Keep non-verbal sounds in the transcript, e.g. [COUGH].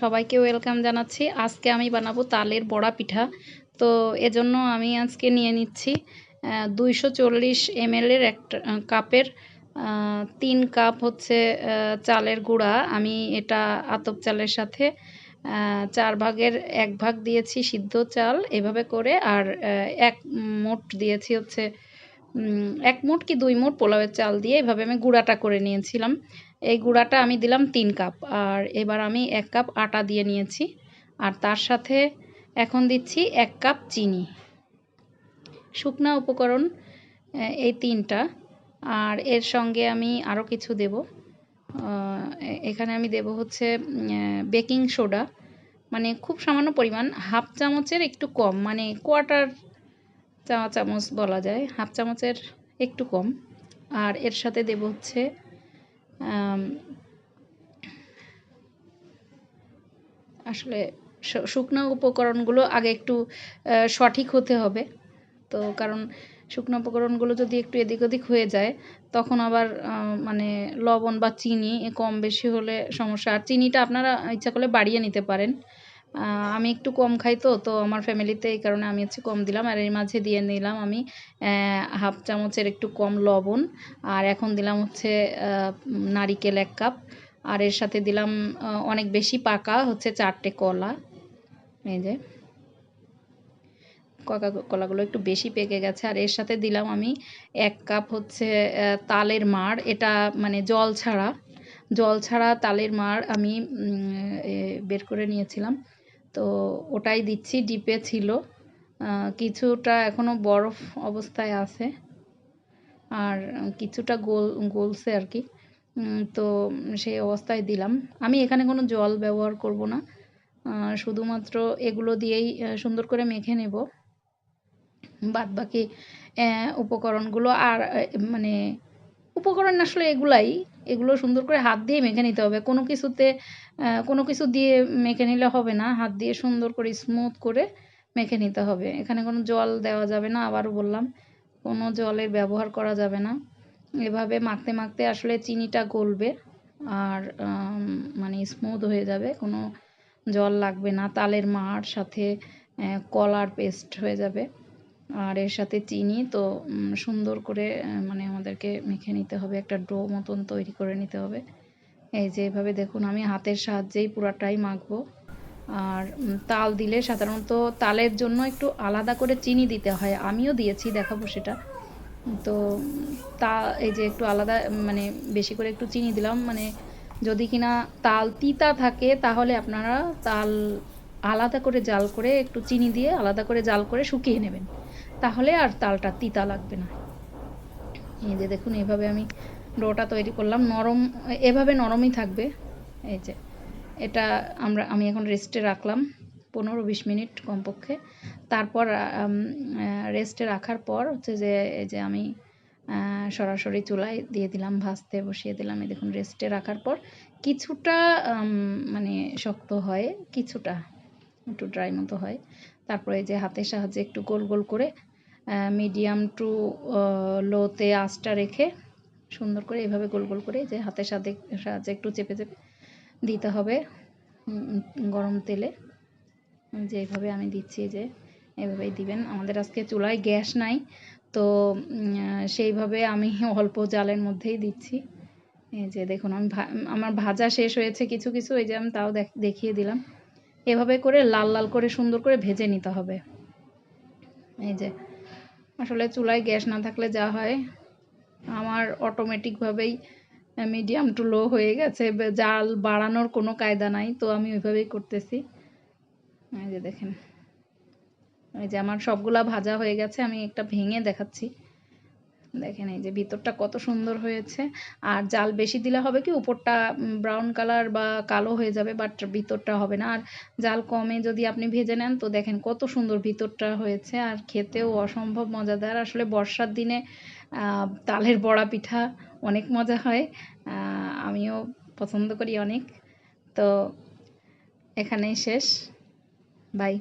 সবাইকে ওয়েলকাম জানাচ্ছি। আজকে আমি বানাবো তালের বড়া পিঠা। তো এজন্য আমি আজকে নিয়ে নিচ্ছি দুইশো চল্লিশ এমএলের একটা কাপের তিন কাপ হচ্ছে চালের গুঁড়া। আমি এটা আতপ চালের সাথে চার ভাগের এক ভাগ দিয়েছি সিদ্ধ চাল এভাবে করে। আর এক মোট দিয়েছি হচ্ছে এক মুঠ কি দুই মুঠ পোলাওয়ের চাল দিয়ে এভাবে আমি গুঁড়াটা করে নিয়েছিলাম। এই গুঁড়াটা আমি দিলাম তিন কাপ, আর এবার আমি এক কাপ আটা দিয়ে নিয়েছি, আর তার সাথে এখন দিচ্ছি এক কাপ চিনি। শুকনা উপকরণ এই তিনটা, আর এর সঙ্গে আমি আরও কিছু দেব। এখানে আমি দেব হচ্ছে বেকিং সোডা মানে খুব সামান্য পরিমাণ, হাফ চামচের একটু কম মানে কোয়ার্টার চা চামচ বলা যায়, হাফ চামচের একটু কম। আর এর সাথে দেব হচ্ছে আসলে শুকনো উপকরণগুলো আগে একটু সঠিক হতে হবে। তো কারণ শুকনো উপকরণগুলো যদি একটু এদিক ওদিক হয়ে যায়, তখন আবার মানে লবণ বা চিনি কম বেশি হলে সমস্যা। আর চিনিটা আপনারা ইচ্ছা করলে বাড়িয়ে নিতে পারেন। আমি একটু কম খাই তো তো আমার ফ্যামিলিতে এই কারণে আমি হচ্ছে কম দিলাম। আর এর মাঝে দিয়ে নিলাম আমি হাফ চামচের একটু কম লবণ। আর এখন দিলাম হচ্ছে নারিকেল এক কাপ। আর এর সাথে দিলাম অনেক বেশি পাকা হচ্ছে চারটে কলা। এই যে কলা কলাগুলো একটু বেশি পেকে গেছে। আর এর সাথে দিলাম আমি এক কাপ হচ্ছে তালের মাড়। এটা মানে জল ছাড়া জল ছাড়া তালের মাড় আমি বের করে নিয়েছিলাম। তো ওটাই দিচ্ছি, ডিপে ছিল। কিছুটা এখনও বরফ অবস্থায় আছে। আর কিছুটা গোল, গলছে আর কি। তো সেই অবস্থায় দিলাম। আমি এখানে কোনো জল ব্যবহার করব না। শুধুমাত্র এগুলো দিয়েই সুন্দর করে মেখে নেব। বাদ বাকি উপকরণগুলো আর মানে উপকরণ আসলে এগুলাই। এগুলো সুন্দর করে হাত দিয়ে মেখে নিতে হবে। কোনো কিছুতে কোনো কিছু দিয়ে মেখে নিলে হবে না। হাত দিয়ে সুন্দর করে স্মুথ করে মেখে নিতে হবে। এখানে কোনো জল দেওয়া যাবে না, আবারও বললাম। কোনো জলের ব্যবহার করা যাবে না। এভাবে মাখতে মাখতে আসলে চিনিটা গলবে আর মানে স্মুথ হয়ে যাবে। কোনো জল লাগবে না। তালের মার সাথে কলার পেস্ট হয়ে যাবে। আর এর সাথে চিনি তো সুন্দর করে মানে আমাদেরকে মেখে নিতে হবে, একটা ডো মতন তৈরি করে নিতে হবে। এই যে এভাবে দেখুন, আমি হাতের সাহায্যেই পুরাটাই মাখবো। আর তাল দিলে সাধারণত তালের জন্য একটু আলাদা করে চিনি দিতে হয়। আমিও দিয়েছি, দেখাবো সেটা। তো, তা, এই যে একটু আলাদা মানে বেশি করে একটু চিনি দিলাম মানে যদি কিনা তাল তিতা থাকে, তাহলে আপনারা তাল আলাদা করে জাল করে একটু চিনি দিয়ে আলাদা করে জাল করে শুকিয়ে নেবেন। তাহলে আর তালটা তিতা লাগবে না। এই যে দেখুন, এভাবে আমি ডোটা তৈরি করলাম। নরম, এভাবে নরমই থাকবে। এই যে, এটা আমরা, আমি এখন রেস্টে রাখলাম পনেরো বিশ মিনিট কমপক্ষে। তারপর রেস্টে রাখার পর হচ্ছে যে, এই যে আমি সরাসরি চুলায় দিয়ে দিলাম, ভাজতে বসিয়ে দিলাম। এই দেখুন রেস্টে রাখার পর কিছুটা মানে শক্ত হয়, কিছুটা, একটু ড্রাই মতো হয়। তারপরে যে হাতের সাহায্যে একটু গোল গোল করে মিডিয়াম টু লোতে আঁচটা রেখে সুন্দর করে এইভাবে গোল গোল করে যে হাতের সাথে সাহায্যে একটু চেপে চেপে দিতে হবে গরম তেলে। যে এইভাবে আমি দিচ্ছি যে এভাবেই দিবেন। আমাদের আজকে চুলায় গ্যাস নাই, তো সেইভাবে আমি [LAUGHS] অল্প জালের মধ্যেই দিচ্ছি। এই যে দেখুন, আমি আমার ভাজা শেষ হয়েছে কিছু কিছু, এই যে আমি তাও দেখিয়ে দিলাম। এভাবে করে লাল লাল করে সুন্দর করে ভেজে নিতে হবে। এই যে, আসলে চুলায় গ্যাস না থাকলে যা হয়। আমার অটোমেটিকভাবেই মিডিয়াম টু লো হয়ে গেছে। জাল বাড়ানোর কোনো কায়দা নাই, তো আমি ওইভাবেই করতেছি। এই যে দেখেন, এই যে আমার সবগুলা ভাজা হয়ে গেছে, আমি একটা ভেঙে দেখাচ্ছি। দেখেন এই যে ভিতরটা কত সুন্দর হয়েছে। আর জাল বেশি দিলে হবে কি উপরটা ব্রাউন কালার বা কালো হয়ে যাবে বাট ভিতরটা হবে না। আর জাল কমে যদি আপনি ভেজে নেন, তো দেখেন কত সুন্দর ভিতরটা হয়েছে। আর খেতেও অসম্ভব মজাদার। আসলে বর্ষার দিনে তালের বড়া পিঠা অনেক মজা হয়। আমিও পছন্দ করি অনেক। তো এখানেই শেষ। বাই